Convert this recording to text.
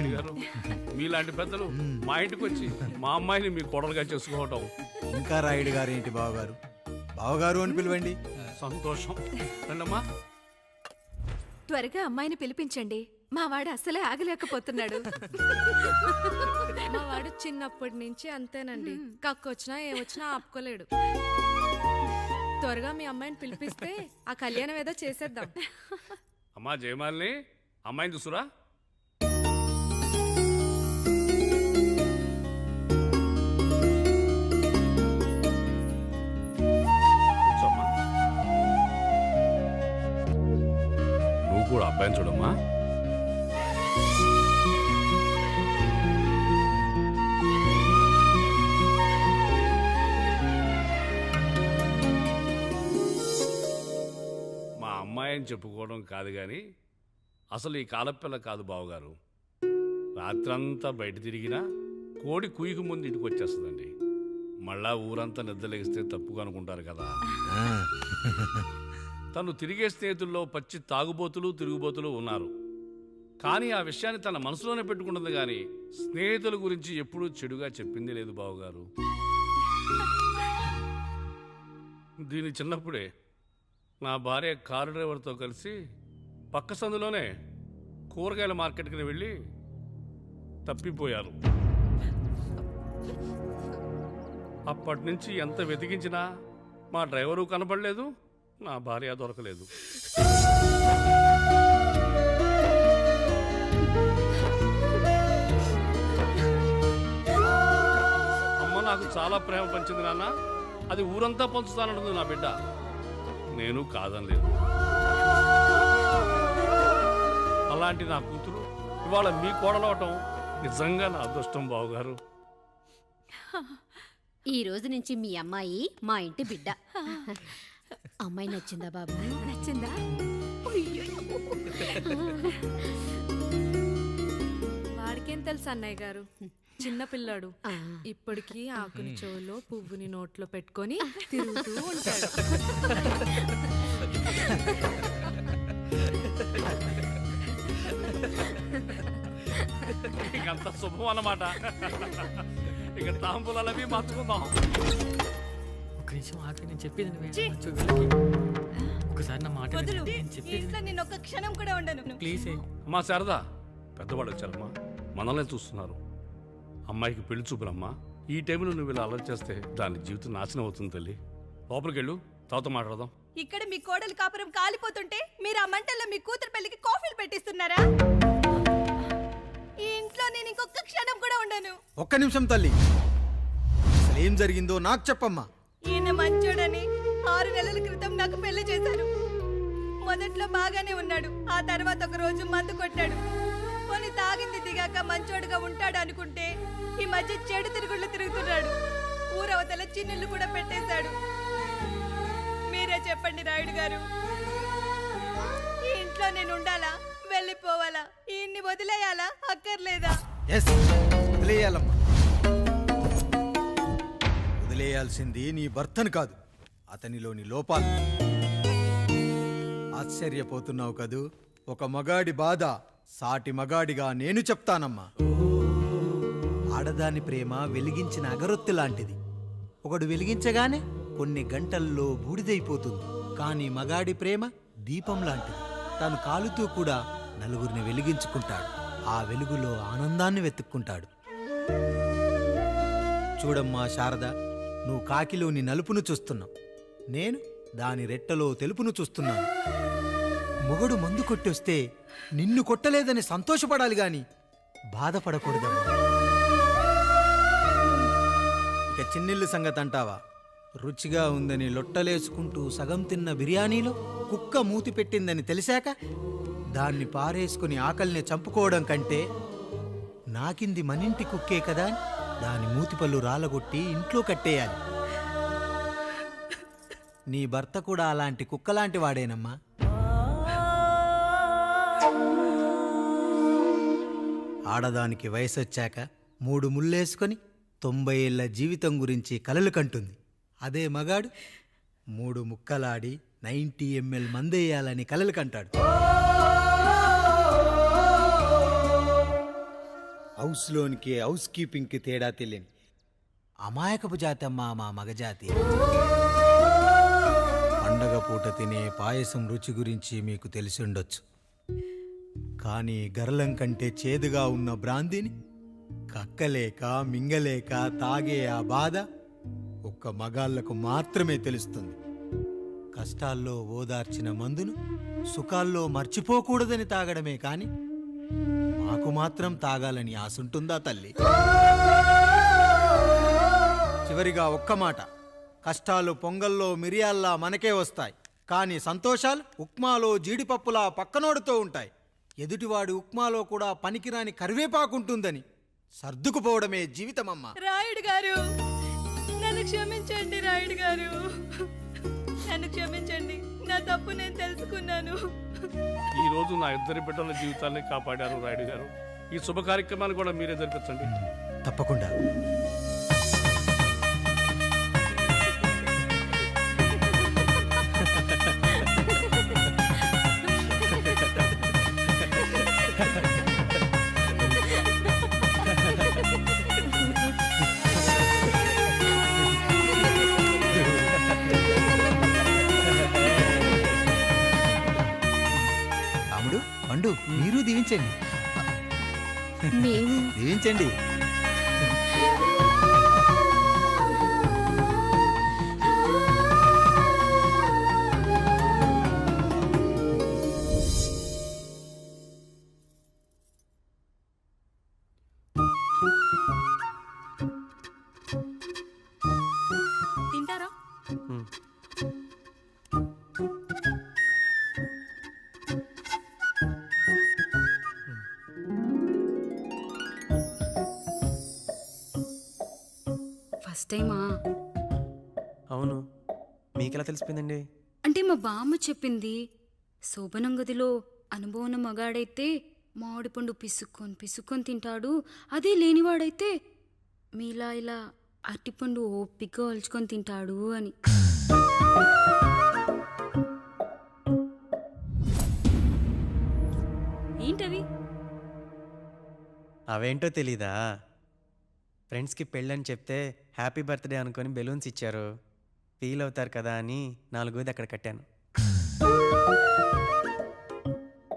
రాయుడు గారు. మీలాంటి పెద్దలు మా ఇంటికి వచ్చి మా అమ్మాయిని మీ కోడలుగా చేసుకోవటం. ఇంకా రాయుడు గారు ఏంటి బావగారు? బావగారు అని పిలవండి. సంతోషం. రండమ్మా. త్వరగా అమ్మాయిని పిలిపించండి. మా వాడు అసలే ఆగలేకపోతున్నాడు. మా వాడు చిన్నప్పటి నుంచి అంతేనండి. కక్కొచ్చినా ఏమొచ్చినా ఆపుకోలేడు. త్వరగా మీ అమ్మాయిని పిలిపిస్తే ఆ కళ్యాణం ఏదో చేసేద్దాం. అమ్మా జయమాలిని. అమ్మాయిని చూసురా. నువ్వు కూడా అబ్బాయిని చూడమ్మా. మా అమ్మాయి అని చెప్పుకోవడం కాదు కానీ అసలు ఈ కాలపిల్ల కాదు బావగారు. రాత్రంతా బయట తిరిగినా కోడి కుయ్యకు ముందు ఇంటికి వచ్చేస్తుందండి. మళ్ళా ఊరంతా నిద్రలేగిస్తే తప్పుగా అనుకుంటారు కదా. తను తిరిగే స్నేహితుల్లో పచ్చి తాగుబోతులు తిరుగుబోతులు ఉన్నారు. కానీ ఆ విషయాన్ని తన మనసులోనే పెట్టుకుంటుంది కానీ స్నేహితుల గురించి ఎప్పుడూ చెడుగా చెప్పింది లేదు బావగారు. దీని చిన్నప్పుడే నా భార్య కారు డ్రైవర్తో కలిసి పక్క సందులోనే కూరగాయల మార్కెట్కి వెళ్ళి తప్పిపోయారు. అప్పటి నుంచి ఎంత వెతికించినా మా డ్రైవరు కనపడలేదు. నా భార్య దొరకలేదు. అమ్మ నాకు చాలా ప్రేమ పంచింది నాన్న. అది ఊరంతా పంచుతానంటుంది నా బిడ్డ. నేను కాదనలేదు. అలాంటి నా కూతురు ఇవాళ మీ కోడలవటం నిజంగా నా అదృష్టం బావగారు. ఈ రోజు నుంచి మీ అమ్మాయి మా ఇంటి బిడ్డ. అమ్మాయి నచ్చిందా బాబు? నచ్చిందా? వాడికేం తెలుసు అన్నయ్య గారు? చిన్న పిల్లాడు. ఆ. ఇప్పటికీ ఆకుని చెవులో పువ్వుని నోట్లో పెట్టుకొని తిరుగుతూ ఉంటాడు. ఇంకంత శుభం అన్నమాట. ఇక తాంబూలాలవి మార్చుకుందాం. ఒక నిమిషం ఆగి నేను చెప్పేది నువ్వే మంచిగా వెళ్ళకి. ఒకసారి నా మాట విను. నేను చెప్పేది నేను ఒక్క క్షణం కూడా ఉండను. ప్లీజ్. అమ్మా శారదా. పెద్దవాళ్ళు వచ్చారమ్మా. మనల్ని చూస్తున్నారు. అమ్మాయికి పెళ్ళి చూపురమ్మా ఈ టైంలో నువ్వు ఇలా అలర్ట్ చేస్తే దాని జీవితం నాశనం అవుతుంది తల్లి. లోపలికి వెళ్ళు. తర్వాత మాట్లాడదాం. ఇక్కడ మీ కోడలు కాపురం కాలిపోతుంటే మీరు ఆ మంటల్లో మీ కూతురు పెళ్ళికి కాఫీలు పెట్టిస్తున్నారా? ఈ ఇంట్లో నేను ఇంకొక క్షణం కూడా ఉండను. ఒక్క నిమిషం తల్లి. అసలు ఏం జరిగిందో నాకు చెప్పమ్మా. మంచోడని ఆరు నెలల క్రితం నాకు పెళ్ళి చేశారు. మొదట్లో బాగానే ఉన్నాడు. ఆ తర్వాత ఒక రోజు మందు కొట్టాడు. కొన్ని తాగింది దిగాక మంచోడుగా ఉంటాడు అనుకుంటే ఈ మధ్య చెడు తిరుగుళ్ళు తిరుగుతున్నాడు. ఊరవతల చిన్నులు కూడా పెట్టేశాడు. మీరే చెప్పండి రాయుడు గారు. ఈ ఇంట్లో నేను ఉండాలా? వెళ్ళిపోవాలా? ఈయన్ని వదిలేయాలా? అక్కర్లేదా? ఎస్ వదిలేయాలమ్మా వదిలేయాల్సింది నీ భర్తను కాదు అతనిలోని లోపాలు. ఆశ్చర్యపోతున్నావు కదూ? ఒక మగాడి బాధ సాటి మగాడిగా నేను చెప్తానమ్మా. ఆడదాని ప్రేమ వెలిగించిన అగరొత్తి లాంటిది. ఒకడు వెలిగించగానే కొన్ని గంటల్లో బూడిదైపోతుంది. కానీ మగాడి ప్రేమ దీపం లాంటిది. తాను కాలుతూ కూడా నలుగురిని వెలిగించుకుంటాడు. ఆ వెలుగులో ఆనందాన్ని వెతుక్కుంటాడు. చూడమ్మా శారద. నువ్వు కాకిలోని నలుపును చూస్తున్నావు. నేను దాని రెట్టలో తెలుపును చూస్తున్నాను. మొగడు మందు కొట్టొస్తే నిన్ను కొట్టలేదని సంతోషపడాలి గాని బాధపడకూడదమ్మా. ఇక చిన్నిల్లు సంగతి అంటావా? రుచిగా ఉందని లొట్టలేసుకుంటూ సగం తిన్న బిర్యానీలో కుక్క మూతి పెట్టిందని తెలిసాక దాన్ని పారేసుకుని ఆకలిని చంపుకోవడం కంటే నాకింది మనింటి కుక్కే కదా అని దాని మూతిపళ్ళు రాలగొట్టి ఇంట్లో కట్టేయాలి. నీ భర్త కూడా అలాంటి కుక్కలాంటి వాడేనమ్మా. ఆడదానికి వయసొచ్చాక మూడు ముళ్ళేసుకొని తొంభై ఏళ్ళ జీవితం గురించి కలలు కంటుంది. అదే మగాడు మూడు ముక్కలాడి నైంటీ ఎంఎల్ మందేయాలని కలలు కంటాడు. హౌస్లోనికి హౌస్ కీపింగ్కి తేడా తెలియని అమాయకపు జాతి అమ్మా మా మగజాతి పండగ పూట తినే పాయసం రుచి గురించి మీకు తెలిసి ఉండొచ్చు. కానీ గరళం కంటే చేదుగా ఉన్న బ్రాందీని కక్కలేక మింగలేక తాగే ఆ బాధ ఒక్క మగాళ్ళకు మాత్రమే తెలుస్తుంది. కష్టాల్లో ఓదార్చిన మందును సుఖాల్లో మర్చిపోకూడదని తాగడమే కానీ నాకు మాత్రం తాగాలని ఆశుంటుందా తల్లి? చివరిగా ఒక్క మాట. కష్టాలు పొంగల్లో మిరియాల్లా మనకే వస్తాయి. కానీ సంతోషాలు ఉప్మాలో జీడిపప్పులా పక్కనోడుతో ఉంటాయి. ఎదుటివాడి ఉప్మాలో కూడా పనికిరాని కరివేపాకుంటుందని సర్దుకుపోవడమే జీవితమమ్మా. రాయుడు గారు నన్ను క్షమించండి రాయుడు గారు. నన్ను క్షమించండి. నా తప్పు నేను తెలుసుకున్నాను. ఈ రోజు నా ఇద్దరి బిడ్డల జీవితాన్ని కాపాడారు రాయుడు గారు. ఈ శుభ కార్యక్రమాన్ని కూడా మీరే జరిపించండి. తప్పకుండా. దీవించండి మేము దీవించండి ఫస్ట్ టైమా? అవును. మీకెలా తెలిసిపోయిందండి? అంటే మా బామ్మ చెప్పింది శోభనం గదిలో అనుభవం మగాడైతే మామిడి పండు పిసుక్కొని పిసుక్కొని తింటాడు అదే లేనివాడైతే మీలా ఇలా అరటిపండు ఓపిగ్గా ఒలుచుకొని తింటాడు అని. ఏంటవి అవేంటో తెలీదా? ఫ్రెండ్స్కి పెళ్ళని చెప్తే హ్యాపీ బర్త్డే అనుకొని బెలూన్స్ ఇచ్చారు. ఫీల్ అవుతారు కదా అని నాలుగోది అక్కడ కట్టాను.